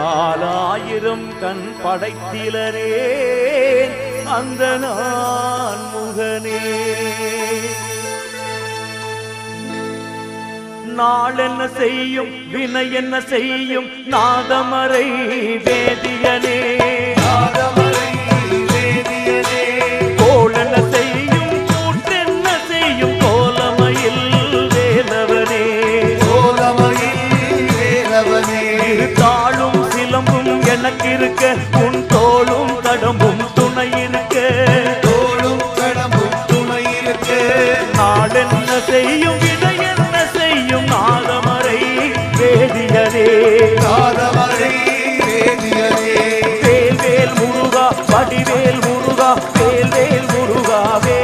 நாலாயிரம் கண் படைத்திலனே அந்த நான் முகனே. நாள் என்ன செய்யும் வினை என்ன செய்யும் நாதமரை வேதியனே. நாதமரை வேதியனே. கோள் என்ன செய்யும் எனக்கு இருக்க உன் தோளும் தடம்பும் துணை இருக்க. தோளும் தடம்பும் துணை இருக்க. நாடென்ன செய்யும் இதை என்ன செய்யும் நாதமரை வேதியரே நாதமரை வேதியரே வேல்வேல் முருகா வடிவேல் முருகா வேல்வேல் முருகா வே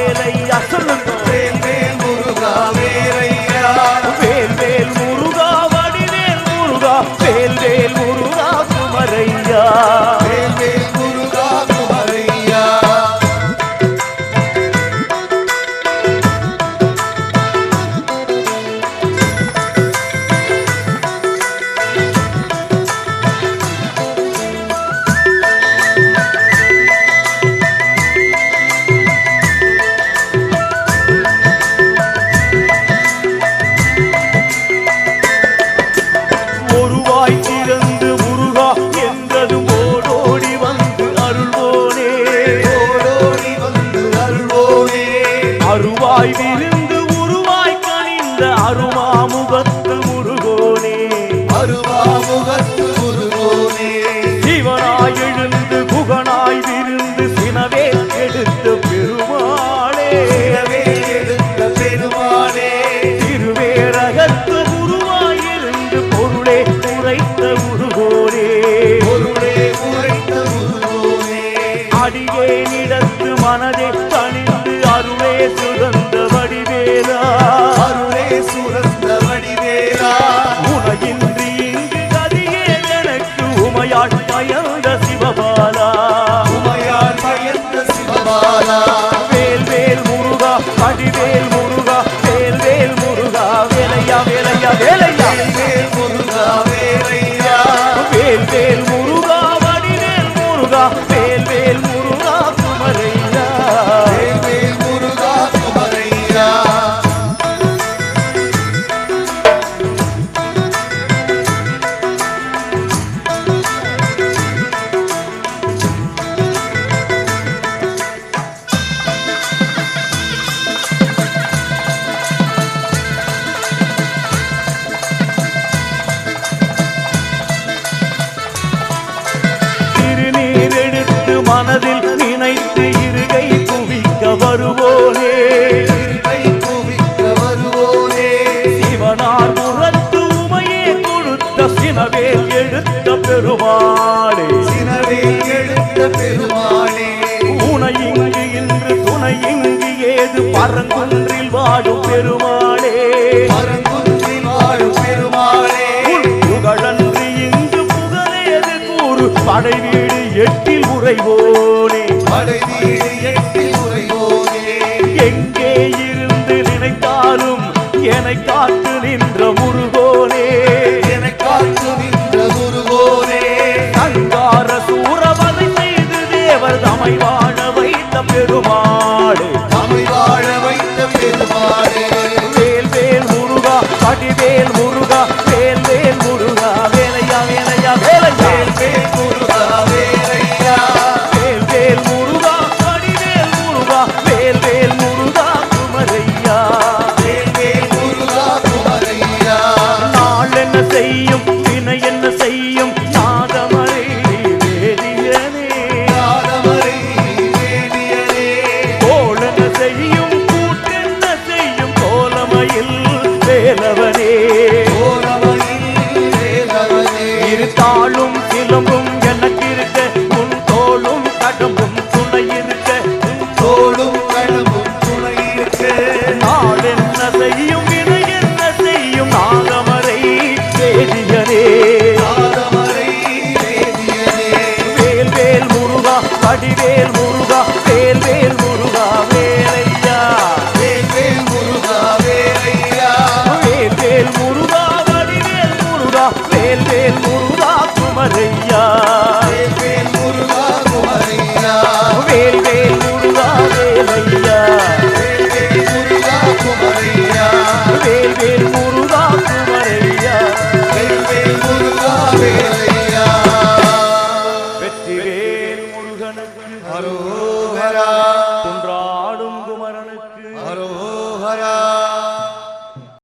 அருவாமுகத்து முருகோனே. அருவாமுகத்து முருகோனே. சிவனாய் எழுந்து புகனாய் விருந்து சினவே எடுத்த பெருமாளே. 啊 சினவேல் எழுத்த பெருமாளே. சினவேல் எழுத்த பெருமாளே. உனை இங்கு இன்று துணை இங்கு ஏது பரங்குன்றில் வாடும் பெருமாளே. பரங்குன்றில் வாடும் பெருமாளே. புகழன்று இங்கு புகழேது கூறு. படை வீடு எட்டில் உரைவோனே படை வீடு எட்டில் உரைவோனே எங்கே இருந்து நினைத்தாலும் எனக்கு செய்யும் ஆடிவேல் முருகா.